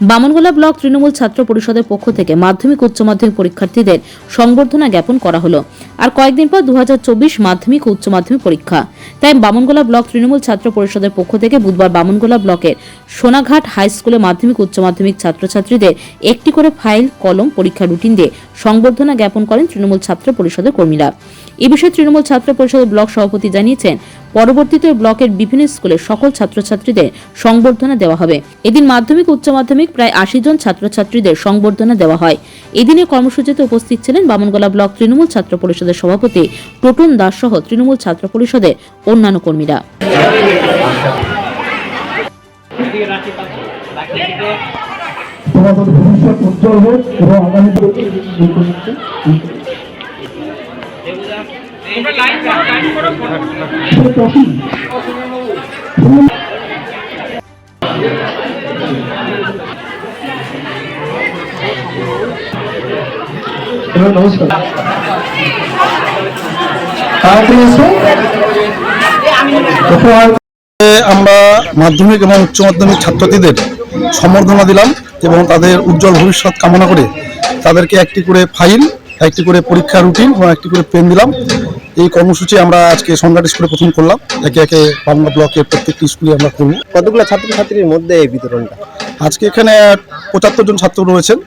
Bamangola block Trinamool ছাত্র পরিষদের পক্ষ থেকে মাধ্যমিক উচ্চ মাধ্যমিক পরীক্ষার্থীদের সংবর্ধনা জ্ঞাপন করা হলো। আর কয়েকদিন পর দু মাধ্যমিক ও উচ্চ মাধ্যমিক পরীক্ষা। তাই বামনগোলা ব্লক তৃণমূল ছাত্র পরিষদের পক্ষ থেকে বুধবার বামনগোলা ব্লকের সোনাঘাট হাই স্কুলে মাধ্যমিক উচ্চ মাধ্যমিক ছাত্রছাত্রীদের একটি করে ফাইল, কলম, পরীক্ষা রুটিন দিয়ে সংবর্ধনা জ্ঞাপন করেন তৃণমূল ছাত্র পরিষদের কর্মীরা। এ বিষয়ে তৃণমূল ছাত্র পরিষদের ব্লক সভাপতি জানিয়েছেন পরবর্তীতে ব্লকের বিভিন্ন স্কুলের সকল ছাত্রছাত্রীদের সংবর্ধনা দেওয়া হবে। এদিন মাধ্যমিক, উচ্চ মাধ্যমিক প্রায় আশি জন ছাত্রছাত্রীদের সংবর্ধনা দেওয়া হয়। এদিনে কর্মসূচিতে উপস্থিত ছিলেন বামনগোলা ব্লক তৃণমূল ছাত্র পরিষদের সভাপতি টোটন দাস সহ তৃণমূল ছাত্র পরিষদের অন্যান্য কর্মীরা। ভবিষ্যৎ উজ্জ্বল হোক এবং আগামী নমস্কার। আমরা মাধ্যমিক এবং উচ্চ মাধ্যমিক ছাত্রছাত্রীদের সম্বর্ধনা দিলাম এবং তাদের উজ্জ্বল ভবিষ্যৎ কামনা করে তাদেরকে একটি করে ফাইল একটি করে পরীক্ষা রুটিন এবং একটি করে পেন দিলাম এই কর্মসূচি আমরা আজকে সংঘাট স্কুলে প্রথম করলাম। একে একে বাংলা ব্লকের প্রত্যেকটি স্কুলে আমরা করব। কতগুলো ছাত্রছাত্রীর মধ্যে এই বিতরণটা? আজকে এখানে পঁচাত্তর জন ছাত্র রয়েছেন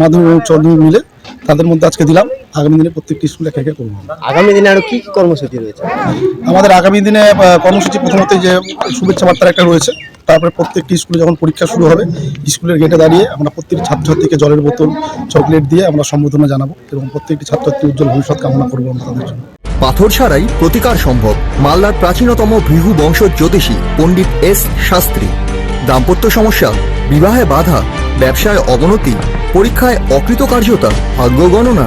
মাধ্যমিক এবং উচ্চ মিলে। তাদের মধ্যে আজকে দিলাম। আগামী দিনে প্রত্যেকটি স্কুলে একে একে করব। আগামী দিনে আরও কী কি কর্মসূচি রয়েছে? আমাদের আগামী দিনে কর্মসূচি প্রথমত যে শুভেচ্ছা বার্তার একটা রয়েছে। তারপরে প্রত্যেকটি স্কুলে যখন পরীক্ষা শুরু হবে, স্কুলের গেটে দাঁড়িয়ে আমরা প্রত্যেকটি ছাত্রছাত্রীকে জলের বোতল চকলেট দিয়ে আমরা সম্বোধনা জানাব এবং প্রত্যেকটি ছাত্রছাত্রীর উজ্জ্বল ভবিষ্যৎ কামনা করব আমরা তাদের জন্য। পাথর ছাড়াই প্রতিকার সম্ভব। মালদার প্রাচীনতম ভৃহু বংশ জ্যোতিষী পণ্ডিত এস শাস্ত্রী। দাম্পত্য সমস্যা, বিবাহে বাধা, ব্যবসায় অবনতি, পরীক্ষায় অকৃতকার্যতা, ভাগ্য গণনা